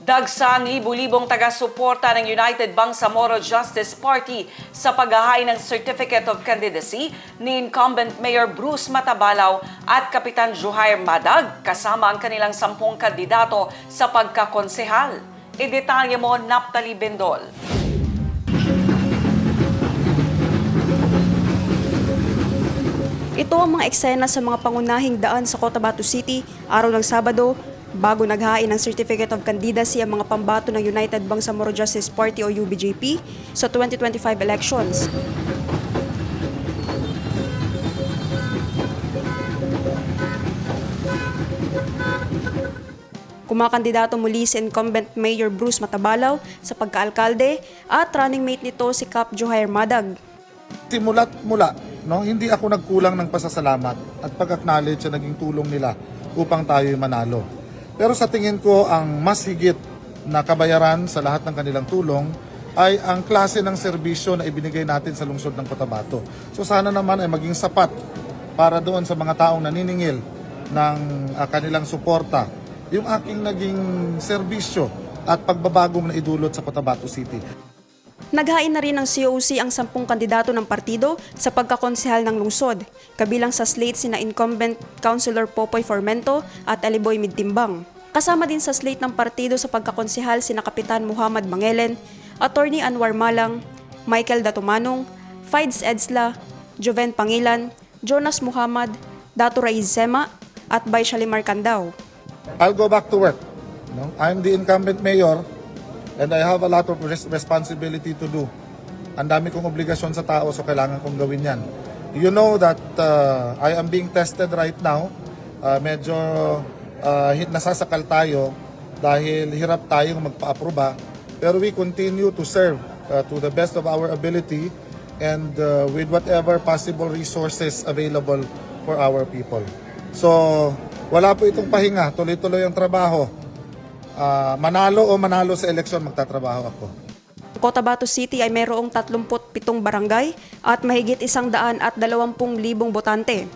Dagsang libu-libong taga-suporta ng United Bangsamoro Justice Party sa paghahain ng Certificate of Candidacy ni incumbent Mayor Bruce Matabalaw at Kapitan Juhair Madag kasama ang kanilang sampung kandidato sa pagkakonsehal. Idetalye mo, Naptali Bendol. Ito ang mga eksena sa mga pangunahing daan sa Cotabato City araw ng Sabado bago naghain ng Certificate of Candidacy ang mga pambato ng United Bangsamoro Justice Party o UBJP sa 2025 elections. Kumakandidato muli si incumbent Mayor Bruce Matabalaw sa pagkaalkalde at running mate nito si Cap Johair Madag. Simula't mula, no, hindi ako nagkulang ng pasasalamat at pag-acknowledge sa naging tulong nila upang tayo manalo. Pero sa tingin ko, ang mas higit na kabayaran sa lahat ng kanilang tulong ay ang klase ng serbisyo na ibinigay natin sa lungsod ng Cotabato. So sana naman ay maging sapat para doon sa mga taong naniningil ng ah, kanilang suporta yung aking naging serbisyo at pagbabagong na idulot sa Cotabato City. Naghain na rin ng COC ang sampung kandidato ng partido sa pagkakonsehal ng lungsod, kabilang sa slate sina incumbent Councilor Popoy Formento at Aliboy Midtimbang. Kasama din sa slate ng partido sa pagkakonsehal sina Kapitan Muhammad Mangelen, Attorney Anwar Malang, Michael Datumanong, Fides Edsla, Joven Pangilan, Jonas Muhammad, Dato Raiz Sema, at Bay Shalimar Candao. I'll go back to work. No? I'm the incumbent mayor and I have a lot of res- responsibility to do. Ang dami kong obligasyon sa tao so kailangan kong gawin yan. You know that uh, I am being tested right now. Uh, medyo uh, nasasakal tayo dahil hirap tayong magpa-aproba. Pero we continue to serve uh, to the best of our ability and uh, with whatever possible resources available for our people. So, wala po itong pahinga. Tuloy-tuloy ang trabaho. Ah, manalo o manalo sa eleksyon, magtatrabaho ako. Cotabato City ay mayroong 37 barangay at mahigit isang daan at 20 libong botante.